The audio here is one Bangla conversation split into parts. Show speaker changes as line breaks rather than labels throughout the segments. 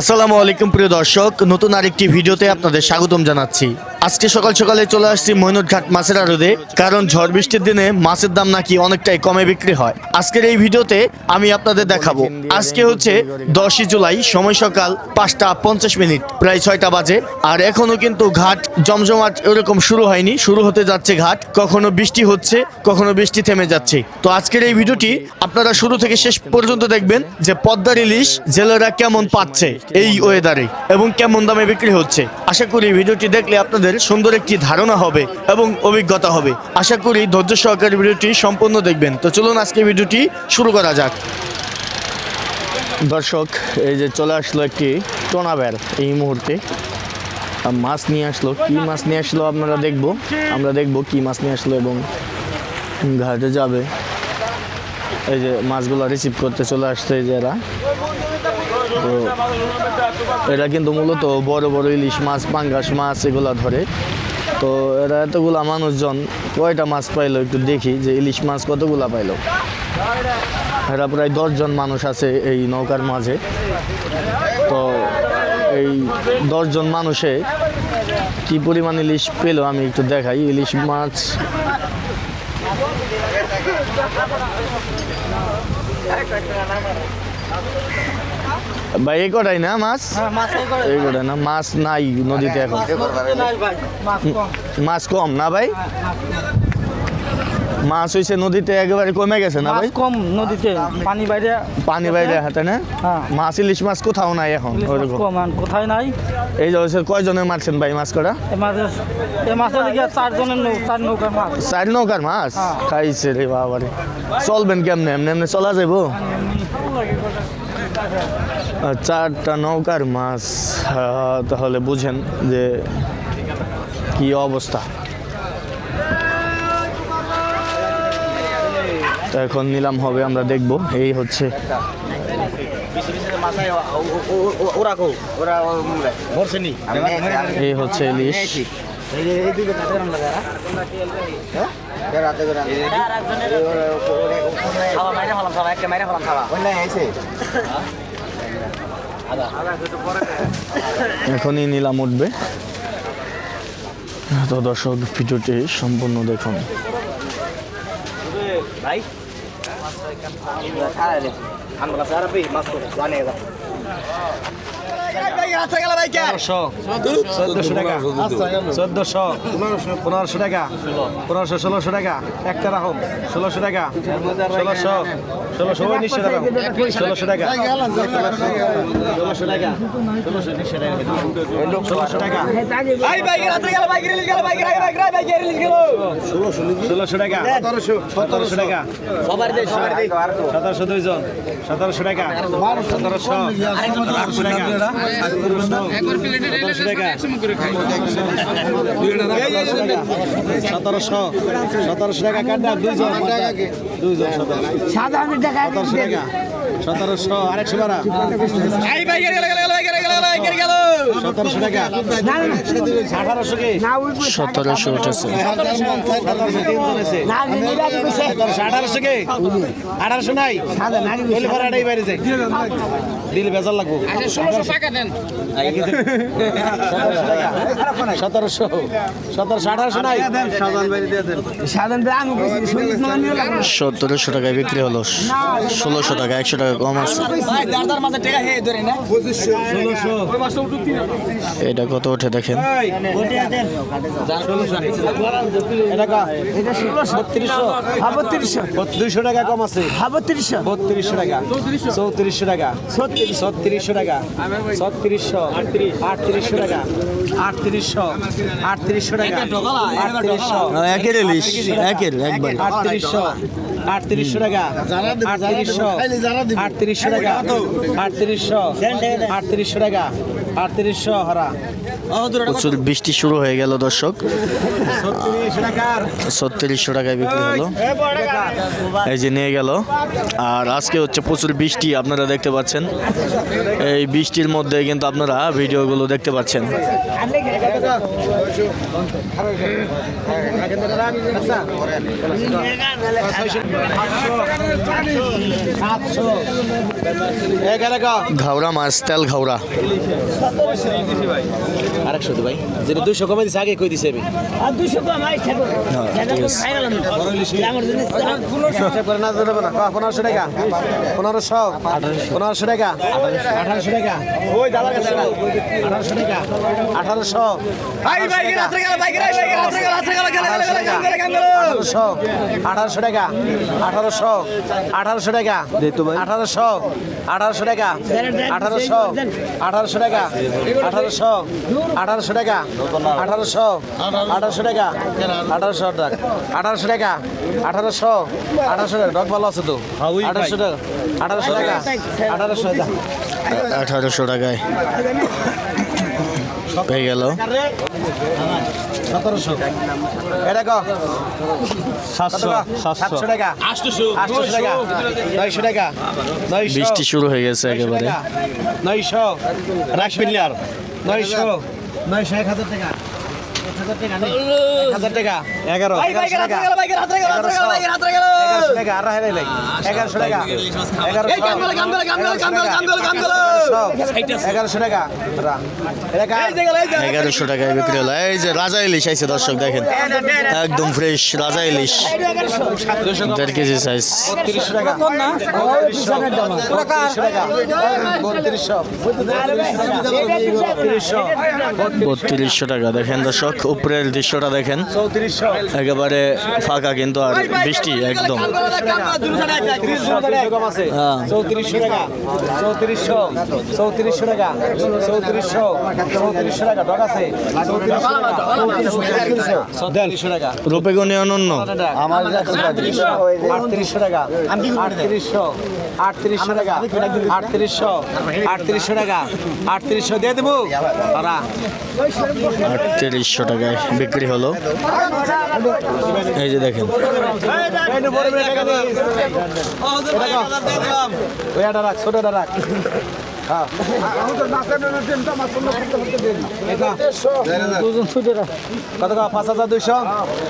আসসালামু আলাইকুম প্রিয় দর্শক নতুন আরেকটি ভিডিওতে আপনাদের স্বাগতম জানাচ্ছি। আজকে সকাল সকালে চলে আসছি মৈনটঘাট মাছের আড়তে, কারণ ঝড় বৃষ্টির দিনে মাছের দাম নাকি অনেকটাই কমে বিক্রি হয়। আজকের এই ভিডিওতে আমি আপনাদের দেখাবো। আজকে হচ্ছে দশই জুলাই, সময় সকাল পাঁচটা পঞ্চাশ মিনিট, প্রায় ছয়টা বাজে। আর এখনও কিন্তু ঘাট জমজমাট এরকম শুরু হয়নি। শুরু হতে যাচ্ছে ঘাট, কখনো বৃষ্টি হচ্ছে, কখনো বৃষ্টি থেমে যাচ্ছে। তো আজকের এই ভিডিওটি আপনারা শুরু থেকে শেষ পর্যন্ত দেখবেন যে পদ্মার ইলিশ জেলেরা কেমন পাচ্ছে এই ওয়েদারে এবং কেমন দামে বিক্রি হচ্ছে। আশা করি ভিডিওটি দেখলে আপনাদের সুন্দর একটি ধারণা হবে এবং অভিজ্ঞতা হবে। আশা করি ধৈর্য সহকারে ভিডিওটি সম্পূর্ণ দেখবেন। তো চলুন আজকে ভিডিওটি শুরু করা যাক। দর্শক, এই যে চলে আসলো একটি টোনাবের এই মুহূর্তে। মাছ নিয়ে আসলো। কি মাছ নিয়ে আসলো আপনারা দেখব? আমরা দেখব কি মাছ নিয়ে আসলো এবং ঘাটে যাবে। এই যে মাছগুলো রিসিভ করতে চলে আসছে এই যে এরা। তো এরা কিন্তু মূলত বড় বড় ইলিশ মাছ, পাঙ্গাস মাছ এগুলা ধরে। তো এরা এতগুলা মানুষজন, কয়টা মাছ পাইলো একটু দেখি, যে ইলিশ মাছ কতগুলা পাইলো। এরা প্রায় দশজন মানুষ আছে এই নৌকার মাঝে। তো এই দশজন মানুষে কি পরিমাণ ইলিশ পেল আমি একটু দেখাই। ইলিশ মাছ ভাই এই কটাই না মাছ? এই কটাই। না মাছ নাই নদীতে এখন। মাছ কম। না ভাই? মাছ হয়েছে নদীতে একেবারে কমে গেছে না ভাই?
কম নদীতে পানি বাইরে।
পানি বাইরে হাতে না?
হ্যাঁ।
মাছ ইলিশ মাছ কোথাও নাই এখন
কোথায় নাই?
এই যে কয়জনে মারছেন ভাই মাছ কটা?
এ মাছের চারজনের চার নৌকার মাছ।
চার নৌকার মাছ?
হ্যাঁ।
খাইছে রে বাবারে। চলবেন কেমনে? এমনি এমনি চলা যাব আর চারটা নৌকার মাছ তাহলে বুঝেন যে কি অবস্থা। এখন নিলাম হবে, আমরা দেখব। এই হচ্ছে এই হচ্ছে ইলিশ। এখনই নিলাম উঠবে। তো দর্শক ভিডিওটি সম্পূর্ণ দেখুন।
চোদ্দশো টাকা। চোদ্দশো। পনেরোশো টাকা। পনেরোশো ষোলোশো টাকা। একটা রাখুন ষোলোশো টাকা। ষোলোশো। ষোলোশো উনিশশো টাকা ষোলোশো টাকা। ষোলোশো টাকা। ষোলোশো উনিশশো টাকা। ষোলোশো টাকা। ষোলোশো টাকা। সতেরোশো। টাকা। সতেরোশো দুইজন। সতেরোশো টাকা। সতেরোশো। আটশো টাকা। সতেরোশো টাকা। সতেরোশো সতেরোশো টাকা কাটা দুইজন। দুইজন সতেরোশো। সতেরোশো টাকা। সতেরোশো আরেকশো বারা সতেরোশো টাকা। আঠারোশো কি?
সতেরোশো উঠেছে।
সতেরোশো তিনজন আছে সতেরোশো আঠারোশো কি? আঠারোশো নাই? বলে পরে বাইরে যায় দিলে বেজার লাগবো। সতেরোশো সতেরোশো। আঠারোশো নাই?
সতেরোশো টাকায় বিক্রি হলো। ষোলোশো টাকা একশো টাকা কম আছে।
ষোলোশো।
এটা কত ওঠে দেখেন?
বত্রিশশো দুইশো টাকা কম আছে। বত্রিশশো টাকা। চৌত্রিশশো টাকা। ছত্রিশশো টাকা। ছত্রিশশো। আটত্রিশশো টাকা। আটত্রিশশো। আটত্রিশশো টাকা। আটত্রিশশো।
একের একবার।
আটত্রিশশো। আটত্রিশশো টাকা। আটত্রিশশো। আটত্রিশশো টাকা। আটত্রিশশো আটত্রিশশো। টাকা আটত্রিশশো হরা
প্রচুর বৃষ্টি শুরু হয়ে গেল দর্শক।
ছত্রিশশো
টাকায় বিক্রি হলো। এই যে নিয়ে গেল। আর আজকে হচ্ছে প্রচুর বৃষ্টি আপনারা দেখতে পাচ্ছেন। এই বৃষ্টির মধ্যে কিন্তু আপনারা ভিডিওগুলো দেখতে পাচ্ছেন।
সাতশো।
ঘাওড়া মাছ তেল ঘাওড়া।
আরেকশো ভাই যেটা দুশো কমে দিছে আগে কই দিছে আমি
হ্যাঁ,
পনেরোশো। টাকা। পনেরোশো পনেরোশো। টাকা। আঠারোশো টাকা। আঠারোশো টাকা। আঠারোশো। আঠারোশো আঠারোশো। টাকা। আঠারোশো। আঠারোশো টাকা। আঠারোশো। আঠারোশো টাকা। আঠারোশো। আঠারোশো টাকা। আঠারোশো। আঠারোশো টাকা। আঠারোশো। আঠারোশো টাকা। আঠারোশো টাকা। আঠারোশো টাকা। আঠারোশো। আঠারোশো টাকা। ডক ভালো আছে তো? আঠারোশো টাকা। আঠারোশো টাকা। আঠারোশো টাকা।
আঠারোশো টাকায়। পেয়ে গেল।
সতেরোশো। এটা কো সাতশো সাতশো। টাকা। আটশো টাকা। নয়শো টাকা। নয়শো।
বৃষ্টি শুরু হয়ে গেছে একেবারে।
নয়শো। রাখবেন আর। নয়শো নয়শো এক হাজার টাকা। এগারোশো টাকা। এগারোশো
টাকায় বিক্রি হলো। এই যে রাজা ইলিশ আইছে দর্শক দেখেন। একদম ফ্রেশ রাজা ইলিশ। দেড় কেজি সাইজ
বত্রিশশো টাকা। বত্রিশশো। বত্রিশশো। বত্রিশশো।
বত্রিশশো টাকা। দেখেন দর্শক উপরের দৃশ্যটা দেখেন।
চৌত্রিশশো
একেবারে ফাঁকা কিন্তু আর বৃষ্টি একদম।
টাকা টাকা টাকা টাকা
রূপেগণি অনন্য
আমার আটত্রিশশো টাকা। আটত্রিশশো আটত্রিশশো টাকা আটত্রিশশো আটত্রিশশো টাকা আটত্রিশশো দিয়ে দেবো। তারা
আটত্রিশশো টাকায় বিক্রি হলো। এই যে দেখেন।
রাখ রাখ। কত পাঁচ হাজার দুইশো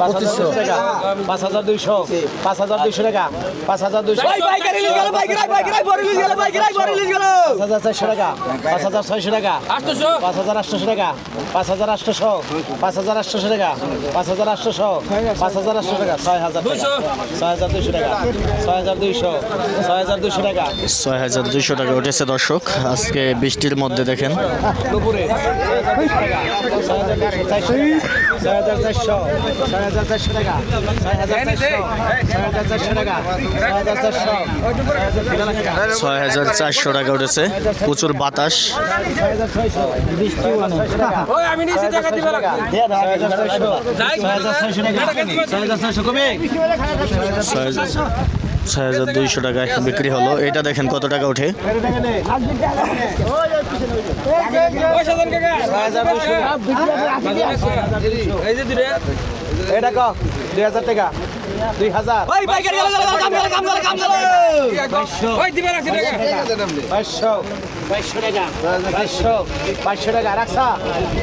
পাঁচ পাঁচ হাজার দুইশো পাঁচ হাজার দুইশো টাকা পাঁচ হাজার দুইশো পাঁচ হাজার চারশো টাকা পাঁচ হাজার ছয়শো টাকা পাঁচ হাজার আটশোশো টাকা পাঁচ হাজার আটশোশো পাঁচ হাজার আটশোশো টাকা পাঁচ হাজার আটশোশো পাঁচ হাজার আটশো টাকা ছয় হাজার ছয় হাজার দুইশো টাকা। ছয় হাজার দুইশো ছয় হাজার দুইশো টাকা।
ছয় হাজার দুইশো টাকা উঠেছে দর্শক। আজকে বৃষ্টির মধ্যে দেখেন।
ছয় হাজার চারশো টাকা
উঠেছে। প্রচুর বাতাস।
ছয় হাজার ছয় হাজার
দুইশো টাকায় বিক্রি হলো। এটা দেখেন কত টাকা ওঠে।
দুই হাজার টাকা। দুই হাজার। বাইশশো
ওই দিবে রাখছি টাকা
বাইশশো বাইশশো টাকা। বাইশশো বাইশশো টাকা রাখছা?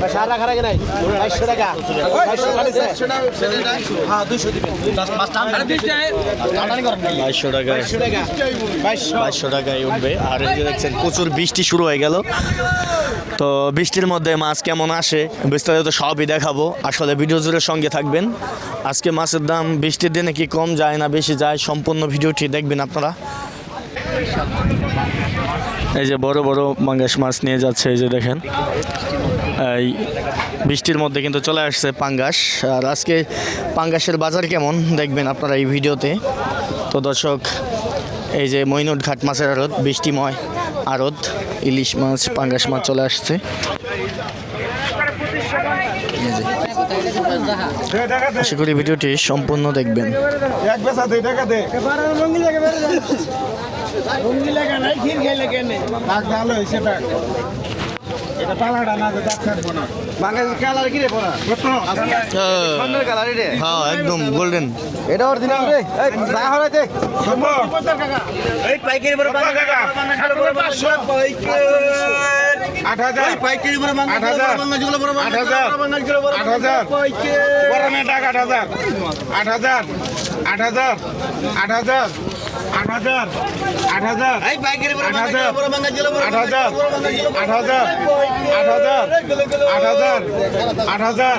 পয়সা আর রাখা রাখে নাই? বাইশশো টাকা। বাইশশো খালিছে দুশো দিবেন।
আরে দিস যায়
বাইশশো টাকায়
বাইশশো টাকা। বাইশশো
বাইশশো টাকায় উঠবে। আর এই যে দেখছেন প্রচুর বৃষ্টি শুরু হয়ে গেল। তো বৃষ্টির মধ্যে মাছ কেমন আসে বিস্তারিত সবই দেখাবো। আসলে ভিডিও জুড়ে সঙ্গে থাকবেন। আজকে মাছের দাম বৃষ্টির দিনে কি কম যায় না বেশি যায়, সম্পূর্ণ ভিডিওটি দেখবেন আপনারা। এই যে বড় বড় পাঙ্গাস মাছ নিয়ে যাচ্ছে, এই যে দেখেন। এই বৃষ্টির মধ্যে কিন্তু চলে আসছে পাঙ্গাস। আর আজকে পাঙ্গাসের বাজার কেমন দেখবেন আপনারা এই ভিডিওতে? তো দর্শক, এই যে মইনুট ঘাট মাছের আড়ত, বৃষ্টিময় আড়ত, ইলিশ মাছ, পাঙ্গাস মাছ চলে আসছে। আশা করি ভিডিওটি সম্পূর্ণ দেখবেন।
এক বেচা দুই টাকা দে। টাক ভালো হয়েছে
হ্যাঁ একদম গোল্ডেন
এটা অরিজিনাল রে। এই যা
আট হাজার। পাইকারি বড় আট হাজার। আট হাজার আট হাজার। বড় মেয়ে টাকা আট হাজার। আট হাজার আট হাজার। আট হাজার। আট হাজার। আট হাজার। আট হাজার আট হাজার আট হাজার আট হাজার আট হাজার আট হাজার আট হাজার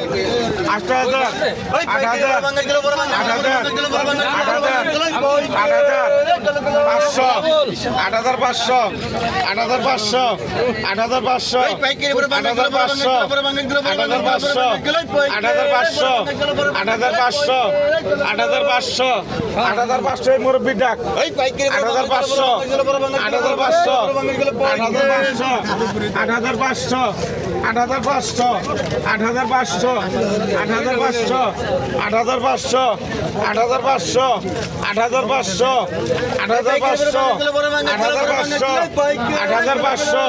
আট হাজার আট হাজার আট হাজার আট হাজার পাঁচশো আট হাজার পাঁচশো আট হাজার পাঁচশো আট হাজার পাঁচশো আট হাজার পাঁচশো আট হাজার পাঁচশো আট হাজার পাঁচশো আট হাজার পাঁচশো আট হাজার পাঁচশো আট হাজার পাঁচশো এই মুরব্বী ডাক আট হাজার পাঁচশো আট হাজার পাঁচশো আট হাজার পাঁচশো আট হাজার পাঁচশো আট হাজার পাঁচশো আট হাজার পাঁচশো আট হাজার পাঁচশো আট হাজার পাঁচশো আট হাজার পাঁচশো আট হাজার পাঁচশো আট হাজার পাঁচশো আট হাজার পাঁচশো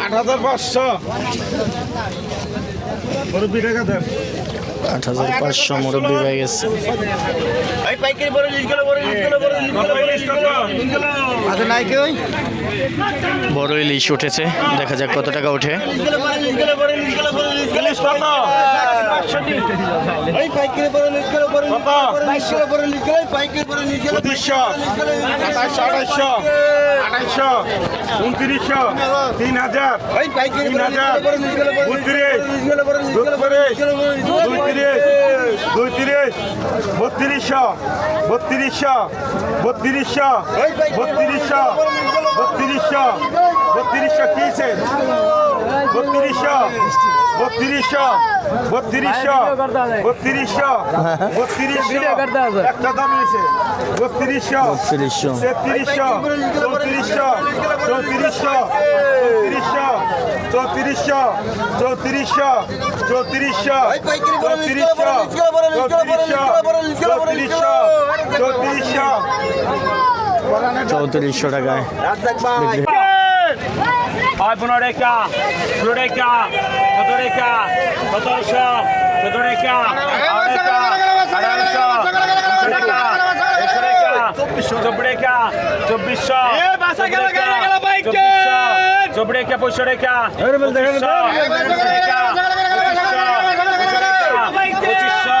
আট হাজার পাঁচশো মুরব্বী টাকা দেন
আট হাজার পাঁচশো মুরব্বী হয়ে গেছে। বড় ইলিশ উঠেছে দেখা যাক কত টাকা উঠে।
সাইকেল পরে নিকেল পরে বাইশশো পরে নিকেল সাইকেল পরে নিকেল পঁচিশশো সাতাশশো আঠাশশো আঠাশশো উনত্রিশশো তিন হাজার তিন হাজার উনত্রিশ বত্রিশ দুইত্রিশ দুইত্রিশ বত্রিশশো বত্রিশশো বত্রিশশো বত্রিশশো বত্রিশশো বত্রিশশো কী বত্রিশশো বত্রিশশো বত্রিশশো বত্রিশশো বত্রিশশো একটা দাম হয়েছে বত্রিশশো
তিরিশশো
তেত্রিশশো চৌত্রিশশো চৌত্রিশশো চৌত্রিশশো চৌত্রিশশো চৌত্রিশশো চৌত্রিশশো চৌত্রিশশো চৌত্রিশশো চৌত্রিশশো
চৌত্রিশশো টাকায়
হয় পনেরো রেখা ষোলো রেখা সতেরো রেখা সতেরোশো সতেরো রেখা আঠারোশো চব্বিশ রেখা চব্বিশশো চব্বিশ রেখা পঁচিশশো রেখা পঁচিশশো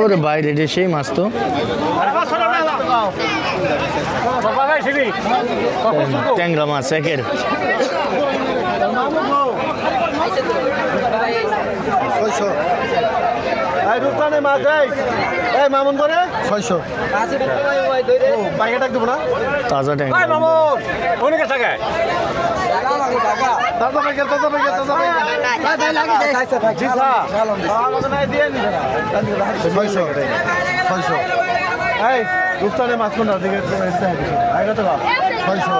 ওর বাইরে রে সেই মাছ তো। ট্যাংরা মাছ একের।
মাছ এই। মামুন করে ছয়শো। পাইকাটা দেবো না
তাজা
ট্যাঙ্ক। অনেকে থাকে? দাদা ভাই দাদা ভাই দাদা ভাই ছয়শো ছয়শো। এই রূপসানের মাছ কোনটা? থেকে ছয়শো।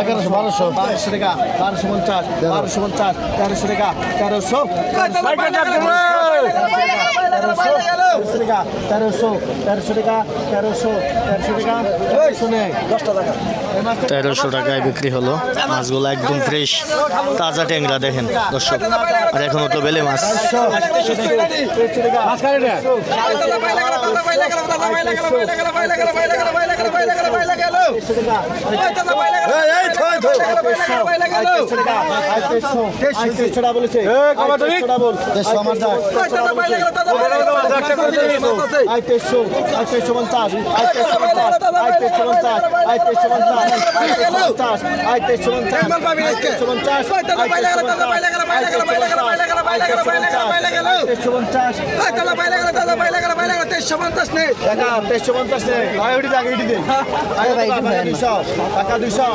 এগারোশো বারোশো বারোশো টাকা বারোশো পঞ্চাশ বারোশো পঞ্চাশ তেরোশো টাকা তেরোশো তেরোশো টাকা তেরোশো তেরোশো টাকা তেরোশো তেরোশো টাকা তেরোশো নেই দশটা টাকা এই মাছটা
তেরোশো টাকায় বিক্রি হলো মাছগুলো একদম ফ্রেশ তাজা ট্যাংরা দেখেন দর্শক আর এখনও তো বেলে মাছ
বলেছে তেইশশো পঞ্চাশ নেই তেইশশো পঞ্চাশ নেই টাকা দুইশো টাকা দুইশো